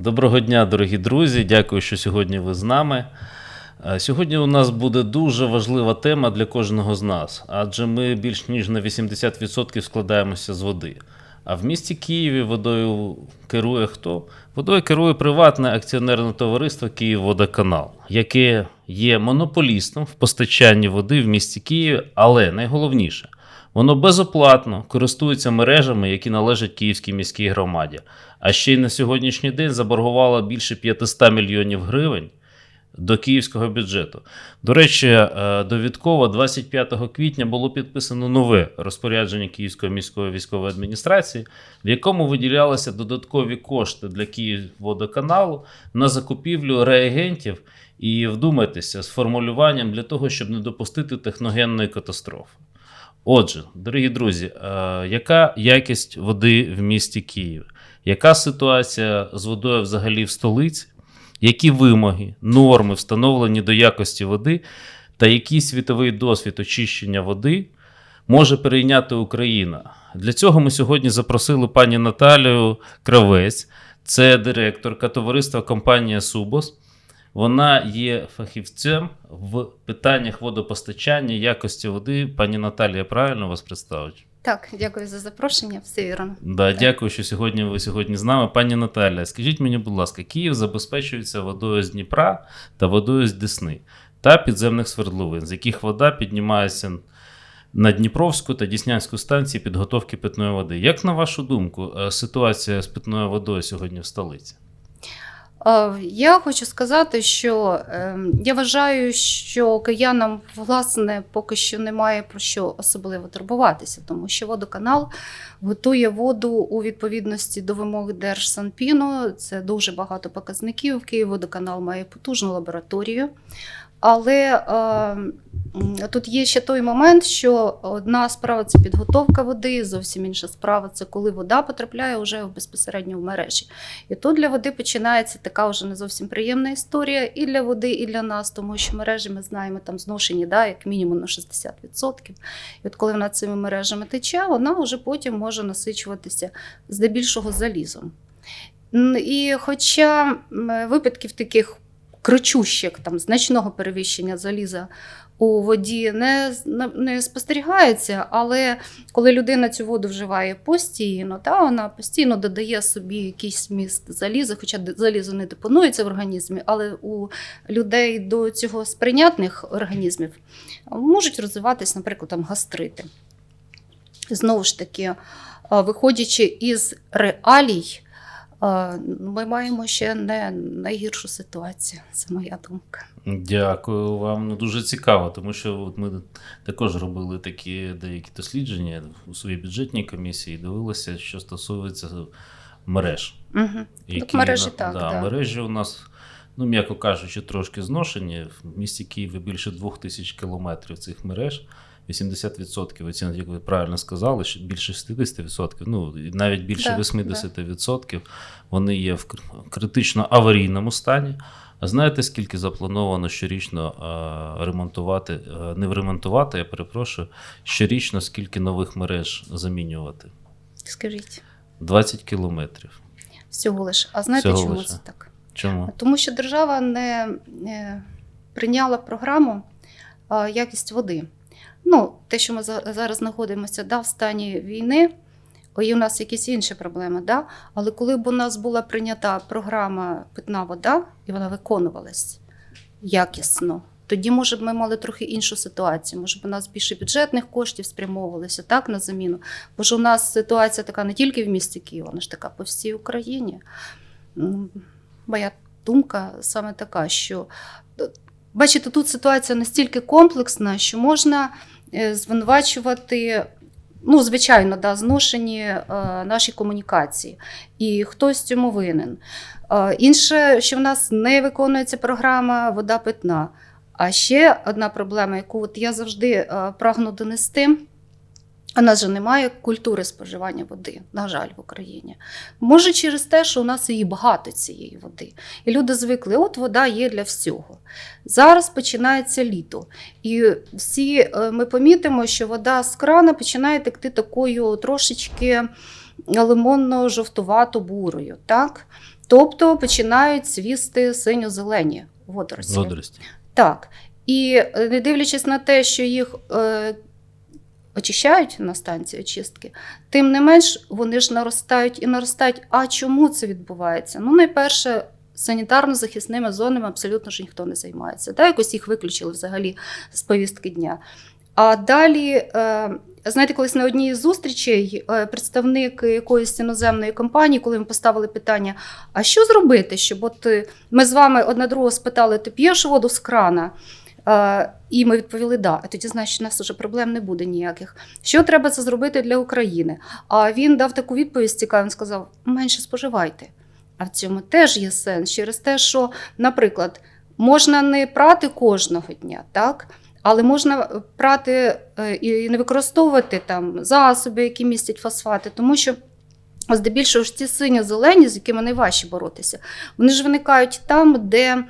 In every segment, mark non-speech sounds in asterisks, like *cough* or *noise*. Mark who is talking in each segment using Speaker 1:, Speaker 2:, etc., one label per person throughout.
Speaker 1: Доброго дня, дорогі друзі. Дякую, що сьогодні ви з нами. Е, Сьогодні у нас буде дуже важлива тема для кожного з нас, адже ми більш ніж на 80% складаємося з води. А в місті Києві водою керує хто? Водою керує приватне акціонерне товариство Київводоканал, яке є монополістом в постачанні води в місті Києві, але найголовніше, воно безоплатно користується мережами, які належать Київській міській громаді. А ще й на сьогоднішній день заборгувало більше 500 мільйонів гривень до київського бюджету. До речі, е, довідково 25 квітня було підписано нове розпорядження Київської міської військової адміністрації, в якому виділялися додаткові кошти для Київводоканалу на закупівлю реагентів і вдумайтеся з формулюванням для того, щоб не допустити техногенної катастрофи. Отже, дорогі друзі, е, яка якість води в місті Києві? Яка ситуація з водою взагалі в столиці? Які вимоги, норми встановлені до якості води, та який світовий досвід очищення води може перейняти Україна? Для цього ми сьогодні запросили пані Наталію Кравець, це директорка товариства компанія Субос. Вона є фахівцем в питаннях водопостачання, якості води. Пані Наталія, правильно вас представить?
Speaker 2: Так, дякую за запрошення. Все вірно.
Speaker 1: Да, дякую, що сьогодні ви сьогодні з нами. Пані Наталя, скажіть мені, будь ласка, Київ забезпечується водою з Дніпра та водою з Десни та підземних свердловин, з яких вода піднімається на Дніпровську та Діснянську станції підготовки питної води. Як на вашу думку, е, ситуація з питною водою сьогодні в столиці?
Speaker 2: Е, Я хочу сказати, що е, я вважаю, що киянам власне поки що немає про що особливо турбуватися, тому що водоканал готує воду у відповідності до вимог Держсанпіну. Це дуже багато показників. Київводоканал має потужну лабораторію. Але е, тут є ще той момент, що одна справа це підготовка води, зовсім інша справа це коли вода потрапляє вже безпосередньо в мережі. І тут для води починається така вже не зовсім приємна історія і для води, і для нас, тому що мережі ми знаємо там зношені да, як мінімум на 60%. І от коли вона цими мережами тече, вона вже потім може насичуватися здебільшого залізом. І хоча випадків таких кричущих там значного перевищення заліза у воді не, не, спостерігається, але коли людина цю воду вживає постійно, та вона постійно додає собі якийсь вміст заліза, хоча залізо не депонується в організмі, але у людей до цього сприйнятних організмів можуть розвиватись, наприклад, там гастрити. Знову ж таки, виходячи із реалій, ми маємо ще не найгіршу ситуацію. Це моя думка.
Speaker 1: Дякую вам. Ну, дуже цікаво, тому що от ми також робили такі деякі дослідження у своїй бюджетній комісії, дивилися, що стосується мереж.
Speaker 2: Угу.
Speaker 1: Які,
Speaker 2: мережі
Speaker 1: на-
Speaker 2: так,
Speaker 1: Да,
Speaker 2: да.
Speaker 1: Мережі у нас, ну, м'яко кажучи, трошки зношені. В місті Києві більше двох тисяч кілометрів цих мереж. 80%, оці, як ви правильно сказали, що більше 60%, ну навіть більше
Speaker 2: Да,
Speaker 1: 80%, вони є в критично аварійному стані. А знаєте, скільки заплановано щорічно е, ремонтувати, е, не ремонтувати, я перепрошую, щорічно скільки нових мереж замінювати?
Speaker 2: Скажіть,
Speaker 1: 20 кілометрів.
Speaker 2: всього лиш. А знаєте,
Speaker 1: Всього
Speaker 2: чому
Speaker 1: лише.
Speaker 2: це так?
Speaker 1: Чому?
Speaker 2: Тому що держава не е, прийняла програму якість води. Ну, те, що ми зараз знаходимося да, в стані війни, і у нас якісь інші проблеми, да? але коли б у нас була прийнята програма питна вода, і вона виконувалась якісно, тоді, може б, ми мали трохи іншу ситуацію. Може б, у нас більше бюджетних коштів спрямовувалося так, на заміну. Бо ж у нас ситуація така не тільки в місті Києва, вона ж така по всій Україні. Моя думка саме така, що е, бачите, тут ситуація настільки комплексна, що можна звинувачувати. Ну, звичайно, да, зношені е, наші комунікації, і хтось цьому винен. Е, інше, що в нас не виконується програма вода питна. А ще одна проблема, яку от я завжди е, прагну донести. У нас же немає культури споживання води, на жаль, в Україні. Може, через те, що у нас її багато цієї води. І люди звикли, от вода є для всього. Зараз починається літо. І всі е, ми помітимо, що вода з крана починає текти такою трошечки лимонно-жовтувато бурою. Так? Тобто починають свісти синьо-зелені водорості.
Speaker 1: Водорості.
Speaker 2: Так. І е, не дивлячись на те, що їх е, очищають на станції очистки, тим не менш вони ж наростають і наростають. А чому це відбувається? Ну, найперше, санітарно-захисними зонами абсолютно ж ніхто не займається. Так, якось їх виключили взагалі з повістки дня. А далі, е, знаєте, колись на одній із зустрічей е, представник якоїсь іноземної компанії, коли ми поставили питання: а що зробити, щоб от е, ми з вами одна другого спитали, ти п'єш воду з крана? Е, І ми відповіли да. А тоді, значить, у нас вже проблем не буде ніяких. Що треба це зробити для України? А він дав таку відповідь цікаву, він сказав: менше споживайте. А в цьому теж є сенс через те, що, наприклад, можна не прати кожного дня, так? Але можна прати е, і не використовувати там засоби, які містять фосфати, тому що здебільшого ж ці синьо-зелені, з якими найважче боротися, вони ж виникають там, де е,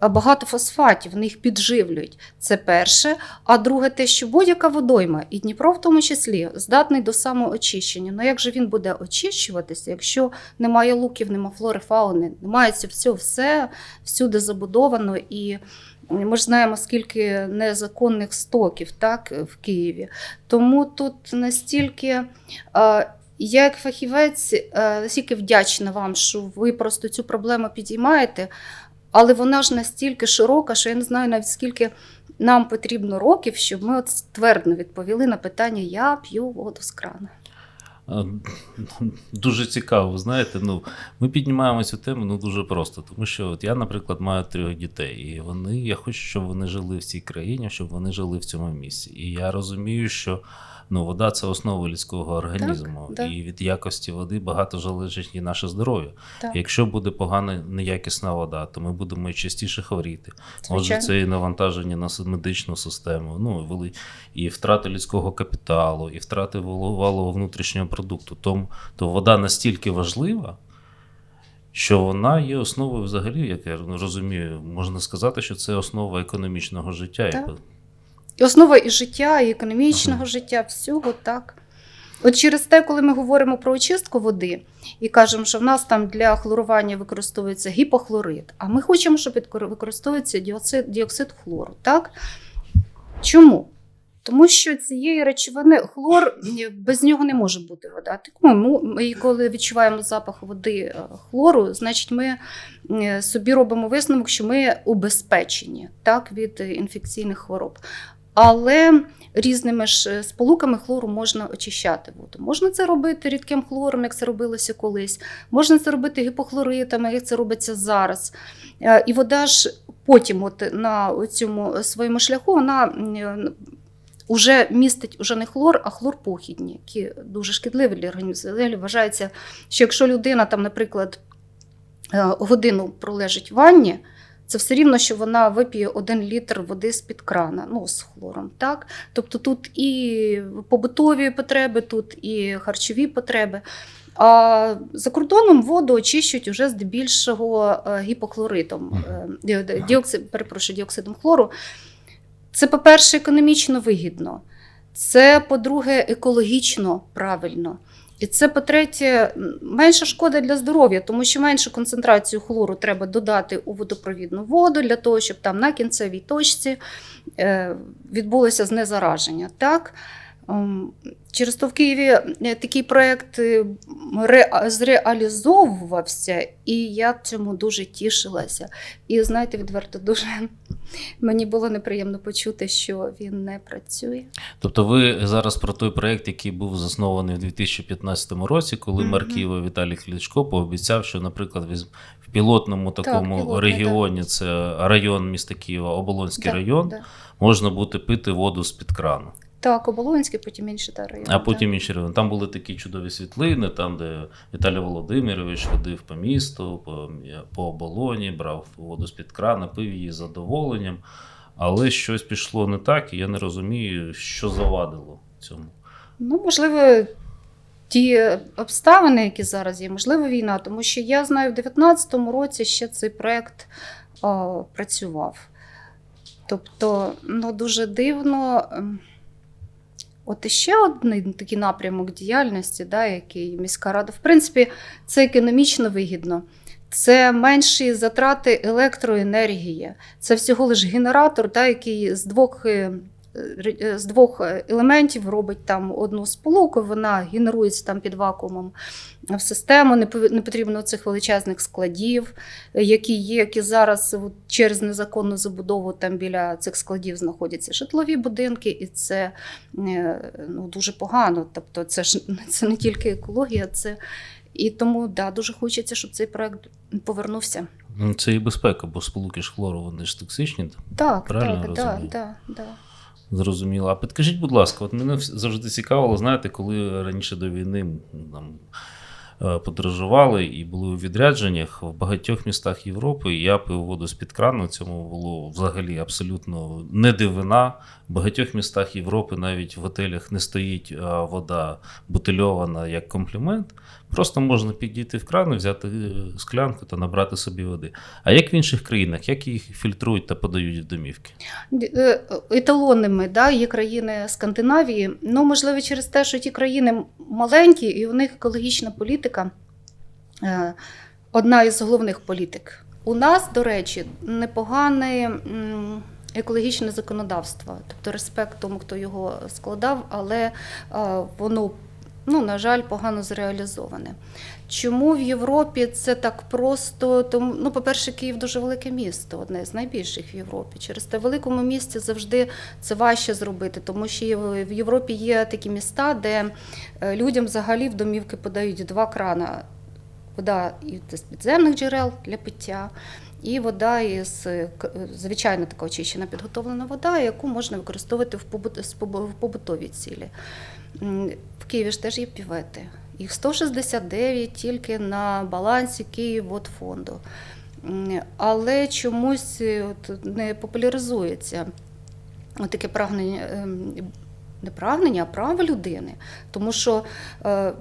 Speaker 2: багато фосфатів, вони їх підживлюють. Це перше. А друге, те, що будь-яка водойма, і Дніпро в тому числі, здатний до самоочищення. Ну як же він буде очищуватися, якщо немає луків, немає флори, фауни, немає цього все всюди забудовано і. Ми ж знаємо, скільки незаконних стоків так, в Києві. Тому тут настільки е, я, як фахівець, е, настільки вдячна вам, що ви просто цю проблему підіймаєте, але вона ж настільки широка, що я не знаю навіть скільки нам потрібно років, щоб ми от ствердно відповіли на питання Я п'ю воду з крана.
Speaker 1: Дуже цікаво, знаєте. Ну, ми піднімаємо цю тему ну, дуже просто, тому що от я, наприклад, маю трьох дітей, і вони, я хочу, щоб вони жили в цій країні, щоб вони жили в цьому місці. І я розумію, що ну, вода це основа людського організму,
Speaker 2: да.
Speaker 1: і від якості води багато залежить і наше здоров'я.
Speaker 2: Так.
Speaker 1: Якщо буде погана неякісна вода, то ми будемо частіше хворіти. Отже, це і навантаження на медичну систему, ну вели- і втрати людського капіталу, і втрати вало- валового внутрішнього продукту. Тому то вода настільки важлива, що вона є основою взагалі, як я розумію, можна сказати, що це основа економічного життя.
Speaker 2: Так. І основа і життя, і економічного життя, всього так. От через те, коли ми говоримо про очистку води і кажемо, що в нас там для хлорування використовується гіпохлорид, а ми хочемо, щоб використовується діоцид, діоксид хлору. Так? Чому? Тому що цієї речовини хлор без нього не може бути вода. Тому ми, коли відчуваємо запах води е, хлору, значить ми е, собі робимо висновок, що ми убезпечені так, від е, інфекційних хвороб. Але різними ж е, сполуками хлору можна очищати воду. Можна це робити рідким хлором, як це робилося колись. Можна це робити гіпохлоритами, як це робиться зараз. Е, І вода ж потім, от на цьому своєму шляху, вона м, вже містить уже не хлор, а хлорпохідні, які дуже шкідливі для організму. Взагалі Вважається, що якщо людина, там, наприклад, е, годину пролежить в ванні, це все рівно, що вона вип'є один літр води з-під крана, ну, з хлором. Так? Тобто тут і побутові потреби, тут і харчові потреби. А за кордоном воду очищують уже здебільшого е, гіпохлоритом, е, діоксид, перепрошую, діоксидом хлору. Це, по-перше, економічно вигідно. Це, по-друге, екологічно правильно. І це, по-третє, менша шкода для здоров'я, тому що меншу концентрацію хлору треба додати у водопровідну воду для того, щоб там на кінцевій точці е, відбулося знезараження. Так? Ем, Через то в Києві е, такий проєкт е, ре- зреалізовувався, і я цьому дуже тішилася. І знаєте, відверто дуже *laughs* мені було неприємно почути, що він не працює.
Speaker 1: Тобто ви зараз про той проєкт, який був заснований в 2015 році, коли
Speaker 2: Мгм.
Speaker 1: Марківа Віталій Кличко пообіцяв, що, наприклад, в пілотному такому
Speaker 2: пілотний,
Speaker 1: регіоні, це район міста Києва, Оболонський
Speaker 2: Да,
Speaker 1: район,
Speaker 2: да.
Speaker 1: можна буде пити воду з-під крану.
Speaker 2: Так, Оболонський, потім інші та райони.
Speaker 1: А потім інші райони. Там були такі чудові світлини, там, де Віталій Володимирович ходив по місту, по, по оболоні, брав воду з-під крана, пив її з задоволенням. Але щось пішло не так, і я не розумію, що завадило цьому.
Speaker 2: Ну, можливо, ті обставини, які зараз є, можливо, війна, тому що я знаю, в 2019 році ще цей проєкт працював. Тобто, ну, дуже дивно. От іще один такий напрямок діяльності, да, який міська рада, в принципі, це економічно вигідно. Це менші затрати електроенергії. Це всього лиш генератор, да, який з двох, е, з двох елементів робить там одну сполуку, вона генерується там під вакуумом в систему. Не потрібно цих величезних складів, е, які є, які зараз от, через незаконну забудову там біля цих складів знаходяться житлові будинки, і це е, ну, дуже погано. Тобто, це ж це не тільки екологія, це і тому да, дуже хочеться, щоб цей проект повернувся.
Speaker 1: Ну, Це і безпека, бо сполуки ж хлору вони ж токсичні.
Speaker 2: Так,
Speaker 1: Правильно
Speaker 2: так, да,
Speaker 1: розумію? Зрозуміло. А підкажіть, будь ласка, от мене завжди цікавило, знаєте, коли раніше до війни там, е, подорожували і були у відрядженнях в багатьох містах Європи. Я пив воду з-під крану. Цьому було взагалі абсолютно не дивина. В багатьох містах Європи навіть в готелях не стоїть е, вода бутильована як комплімент. Просто можна підійти в кран, взяти е, склянку та набрати собі води. А як в інших країнах, як їх фільтрують та подають в домівки?
Speaker 2: Е, Еталонними да, є країни Скандинавії. Ну, можливо, через те, що ті країни маленькі, і у них екологічна політика одна із головних політик. У нас, до речі, непогане м, екологічне законодавство, тобто респект тому, хто його складав, але е, воно, ну, на жаль, погано зреалізоване. Чому в Європі це так просто? Тому, ну, по-перше, Київ дуже велике місто, одне з найбільших в Європі. Через те великому місті завжди це важче зробити, тому що в Європі є такі міста, де е, людям взагалі в домівки подають два крана. Вода і з підземних джерел для пиття, і вода із звичайно така очищена підготовлена вода, яку можна використовувати в побут- в побутовій цілі. В Києві ж теж є півети. Їх 169 тільки на балансі Київводфонду. Але чомусь е, не популяризується таке прагнення, ем, не прагнення, а право людини. Тому що е,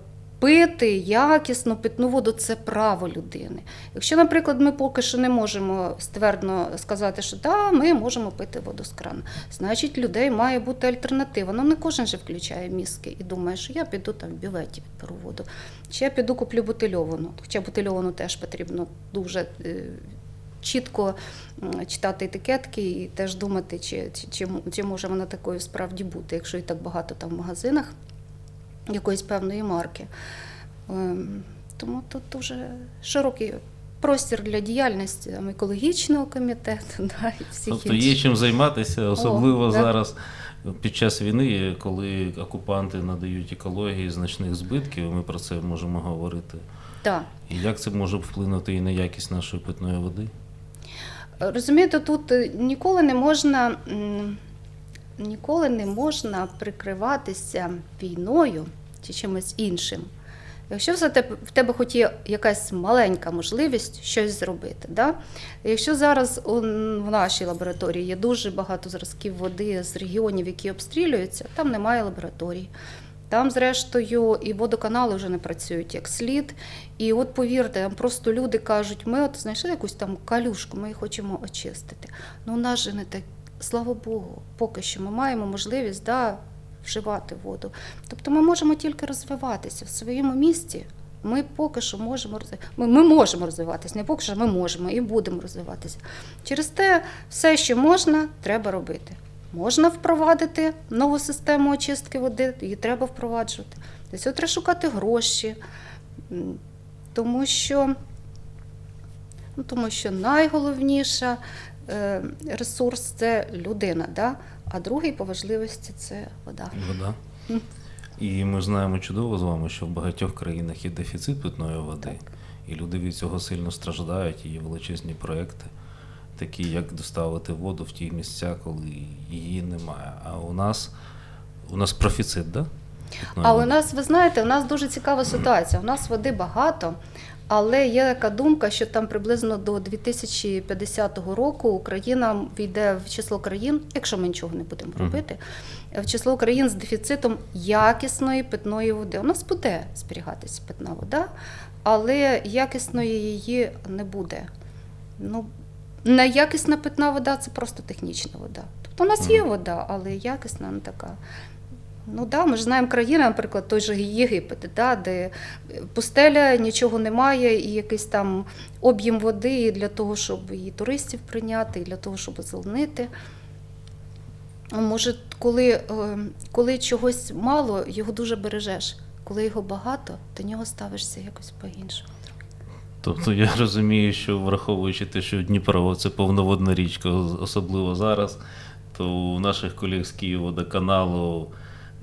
Speaker 2: пити якісну питну воду це право людини. Якщо, наприклад, ми поки що не можемо ствердно сказати, що да, ми можемо пити воду з крану, значить людей має бути альтернатива. Ну не кожен же включає мізки і думає, що я піду там в бюветі відберу воду. Чи я піду куплю бутильовану. Хоча бутильовану теж потрібно дуже е, чітко читати етикетки і теж думати, чи, чи, чи може вона такою справді бути, якщо і так багато там в магазинах якоїсь певної марки. Ем, Тому тут дуже широкий простір для діяльності там, екологічного комітету *laughs* да, і всіх
Speaker 1: Тобто є чим займатися, особливо
Speaker 2: да.
Speaker 1: зараз під час війни, коли окупанти надають екології значних збитків, ми про це можемо говорити.
Speaker 2: Так.
Speaker 1: І як це може вплинути і на якість нашої питної води?
Speaker 2: Розумієте, тут е, ніколи не можна, ніколи не можна прикриватися війною чи чимось іншим. Якщо все в тебе хоч є якась маленька можливість щось зробити. Да? Якщо зараз в нашій лабораторії є дуже багато зразків води з регіонів, які обстрілюються, там немає лабораторій. Там, зрештою, і водоканали вже не працюють як слід. І от повірте, там просто люди кажуть, ми от знайшли якусь там калюшку, ми її хочемо очистити. Ну, у нас же не так, слава Богу, поки що ми маємо можливість да, вживати воду. Тобто ми можемо тільки розвиватися в своєму місті. Ми поки що можемо. Ми, ми можемо розвиватися, не поки що ми можемо і будемо розвиватися. Через те, все, що можна, треба робити. Можна впровадити нову систему очистки води, її треба впроваджувати. Цього треба шукати гроші, тому що, ну, тому що найголовніша ресурс це людина, да? а другий по важливості це вода.
Speaker 1: Вода. І ми знаємо чудово з вами, що в багатьох країнах є дефіцит питної води, і люди від цього сильно страждають, і є величезні проекти, такі як доставити воду в ті місця, коли її немає. А у нас у нас профіцит, да? Питної
Speaker 2: А у нас, ви знаєте, у нас дуже цікава ситуація. У нас води багато, але є така думка, що там приблизно до 2050 року Україна війде в число країн, якщо ми нічого не будемо робити, в число країн з дефіцитом якісної питної води. У нас буде зберігатися питна вода, але якісної її не буде. Ну, неякісна питна вода це просто технічна вода. Тобто у нас є вода, але якісна не така. Ну да, ми ж знаємо країни, наприклад, той же Єгипет, да, де пустеля, нічого немає, і якийсь там об'єм води і для того, щоб і туристів прийняти, і для того, щоб озеленити. Може, коли, е, коли чогось мало, його дуже бережеш. Коли його багато, до нього ставишся якось по-іншому.
Speaker 1: Тобто я розумію, що враховуючи те, що Дніпро це повноводна річка, особливо зараз, то у наших колег з Київводоканалу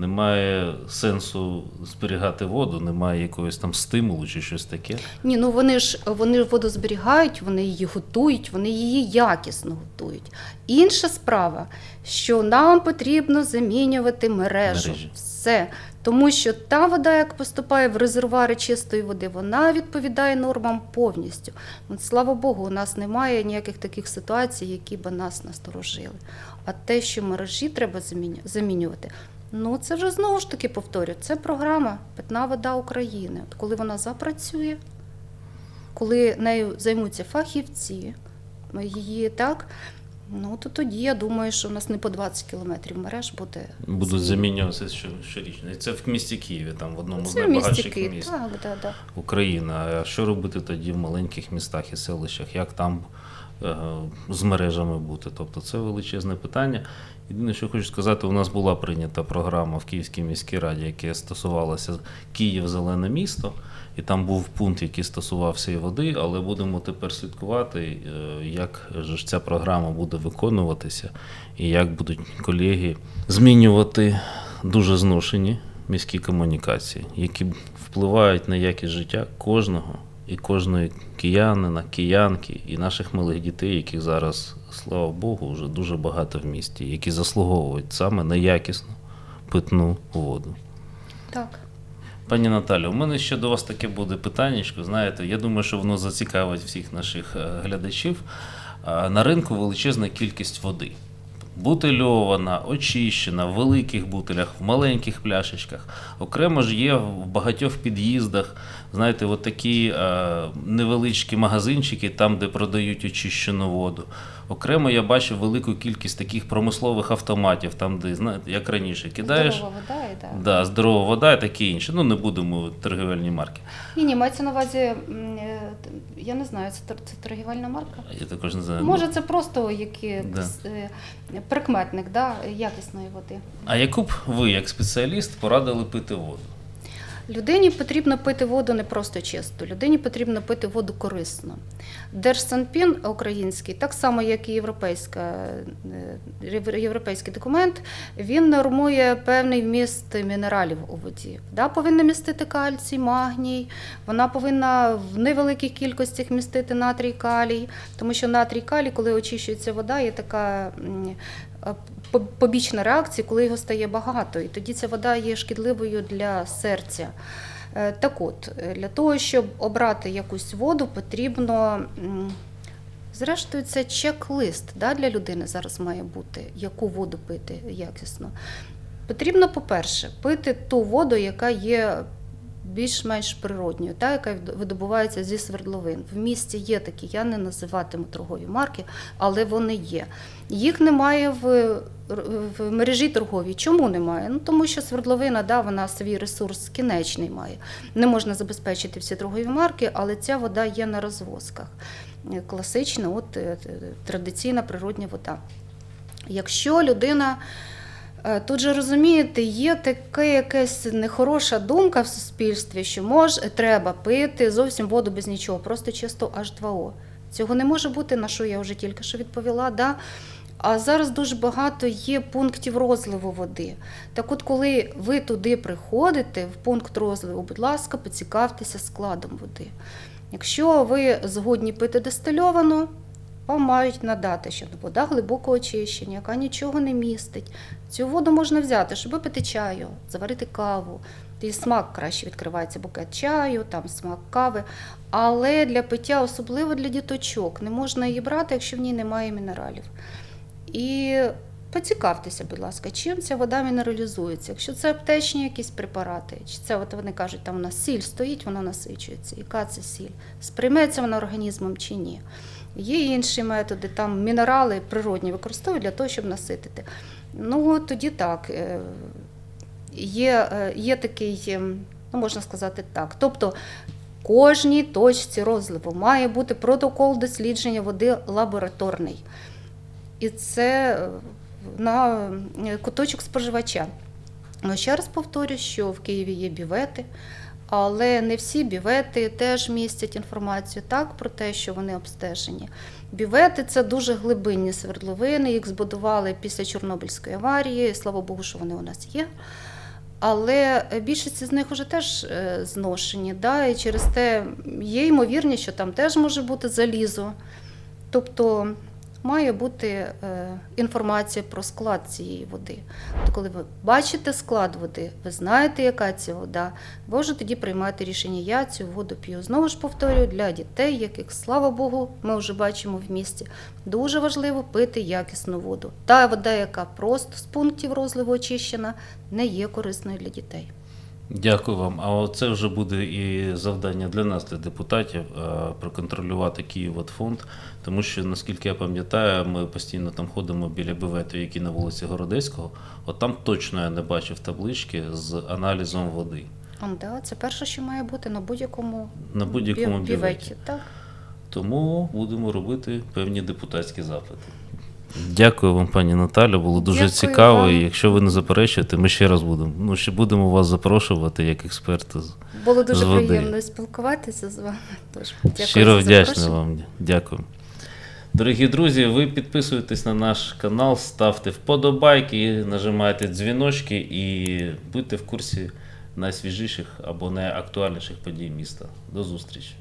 Speaker 1: немає сенсу зберігати воду, немає якогось там стимулу чи щось таке.
Speaker 2: Ні, ну вони ж вони воду зберігають, вони її готують, вони її якісно готують. Інша справа, що нам потрібно замінювати мережу.
Speaker 1: Мережі.
Speaker 2: Все. Тому що та вода, як поступає в резервуари чистої води, вона відповідає нормам повністю. От, слава Богу, у нас немає ніяких таких ситуацій, які б нас насторожили. А те, що мережі треба замінювати, ну це вже знову ж таки повторю, це програма Питна вода України. От коли вона запрацює, коли нею займуться фахівці, її так, ну то тоді я думаю, що у нас не по 20 кілометрів мереж буде.
Speaker 1: Будуть замінюватися щорічно. І це в місті Києві, там в одному
Speaker 2: Це місті
Speaker 1: найбагатших міст
Speaker 2: Так, да, да.
Speaker 1: України. А що робити тоді в маленьких містах і селищах? Як там е, з мережами бути? Тобто це величезне питання. Єдине, що хочу сказати, у нас була прийнята програма в Київській міській раді, яка стосувалася Київ зелене місто, і там був пункт, який стосувався і води, але будемо тепер слідкувати, е, як ж ця програма буде виконуватися, і як будуть колеги змінювати дуже зношені міські комунікації, які впливають на якість життя кожного і кожної киянина, киянки і наших малих дітей, яких зараз, слава Богу, вже дуже багато в місті, які заслуговують саме на якісну питну воду.
Speaker 2: так.
Speaker 1: Пані Наталі, у мене ще до вас таке буде питання. Знаєте, я думаю, що воно зацікавить всіх наших е, глядачів. На ринку величезна кількість води. Бутильована, очищена, в великих бутилях, в маленьких пляшечках. Окремо ж є в багатьох під'їздах, знаєте, от такі е, невеличкі магазинчики, там, де продають очищену воду. Окремо я бачив велику кількість таких промислових автоматів, там, де, знаєте, як раніше, кидаєш.
Speaker 2: Здорова вода і так.
Speaker 1: Да, здорова вода і таке інше. Ну, не будемо торгівельні марки.
Speaker 2: Ні, ні, мається на увазі, е, я не знаю, це, це торгівельна марка.
Speaker 1: Я також не знаю.
Speaker 2: Може, це просто які
Speaker 1: Да.
Speaker 2: Прикметник да, якісної води.
Speaker 1: А яку б ви, як спеціаліст, порадили пити воду?
Speaker 2: Людині потрібно пити воду не просто чисто, людині потрібно пити воду корисно. Держсанпін український, так само як і європейська, е, європейський документ, він нормує певний вміст мінералів у воді. Да, повинна містити кальцій, магній, вона повинна в невеликих кількостях містити натрій калій, тому що натрій калій, коли очищується вода, є така побічна реакція, коли його стає багато, і тоді ця вода є шкідливою для серця. Е, Так от, е, для того, щоб обрати якусь воду, потрібно. Зрештою, це чек-лист да, для людини зараз має бути, яку воду пити якісно. Потрібно, по-перше, пити ту воду, яка є більш-менш природньою, та, яка видобувається зі свердловин. В місті є такі, я не називатиму торгові марки, але вони є. Їх немає в, в мережі торговій. Чому немає? Ну тому що свердловина, да, вона свій ресурс кінечний має. Не можна забезпечити всі торгові марки, але ця вода є на розвозках. Класична, от е, е, традиційна природня вода. Якщо людина Тут же розумієте, є така якась нехороша думка в суспільстві, що мож, треба пити зовсім воду без нічого, просто чисто H2O. Цього не може бути, на що я вже тільки що відповіла. Да? А зараз дуже багато є пунктів розливу води. Так от, коли ви туди приходите, в пункт розливу, будь ласка, поцікавтеся складом води. Якщо ви згодні пити дистильовану, вам мають надати, що вода глибокого очищення, яка нічого не містить. Цю воду можна взяти, щоб випити чаю, заварити каву. І смак краще відкривається букет чаю, там смак кави. Але для пиття, особливо для діточок, не можна її брати, якщо в ній немає мінералів. І поцікавтеся, будь ласка, чим ця вода мінералізується. Якщо це аптечні якісь препарати, чи це от вони кажуть, там у нас сіль стоїть, вона насичується. Яка це сіль? Сприйметься вона організмом чи ні? Є інші методи, там мінерали природні використовують для того, щоб наситити. Ну, тоді так. е, є, е, є такий, ем, ну можна сказати так. Тобто кожній точці розливу має бути протокол дослідження води лабораторний. І це е, на е, куточок споживача. Ну, ще раз повторю, що в Києві є бівети, але не всі бівети теж містять інформацію так про те, що вони обстежені. Бівети це дуже глибинні свердловини, їх збудували після Чорнобильської аварії. Слава Богу, що вони у нас є. Але більшість з них вже теж е, зношені. Да? І через те є ймовірність, що там теж може бути залізо. Тобто має бути е, інформація про склад цієї води. Тобто, коли ви бачите склад води, ви знаєте, яка ця вода, вже тоді приймаєте рішення, я цю воду п'ю. Знову ж повторюю, для дітей, яких, слава Богу, ми вже бачимо в місті, дуже важливо пити якісну воду. Та вода, яка просто з пунктів розливу очищена, не є корисною для дітей.
Speaker 1: Дякую вам. А це вже буде і завдання для нас, для депутатів, е, проконтролювати Київводфонд, тому що, наскільки я пам'ятаю, ми постійно там ходимо біля біветів, які на вулиці Городецького. От там точно я не бачив таблички з аналізом води.
Speaker 2: А, да, це перше, що має бути на будь-якому
Speaker 1: На будь-якому
Speaker 2: бі-
Speaker 1: біветі.
Speaker 2: Так.
Speaker 1: Тому будемо робити певні депутатські запити. Дякую вам, пані Наталю. Було дуже
Speaker 2: Дякую
Speaker 1: цікаво.
Speaker 2: вам.
Speaker 1: І якщо ви не заперечуєте, ми ще раз будемо. Ну, ще будемо вас запрошувати як експерта. з-
Speaker 2: Було дуже
Speaker 1: З води.
Speaker 2: приємно спілкуватися з вами. Тож, дякую
Speaker 1: Щиро вдячний вам. Дякую. Дорогі друзі, ви підписуєтесь на наш канал, ставте вподобайки, нажимайте дзвіночки і будьте в курсі найсвіжіших або найактуальніших подій міста. До зустрічі!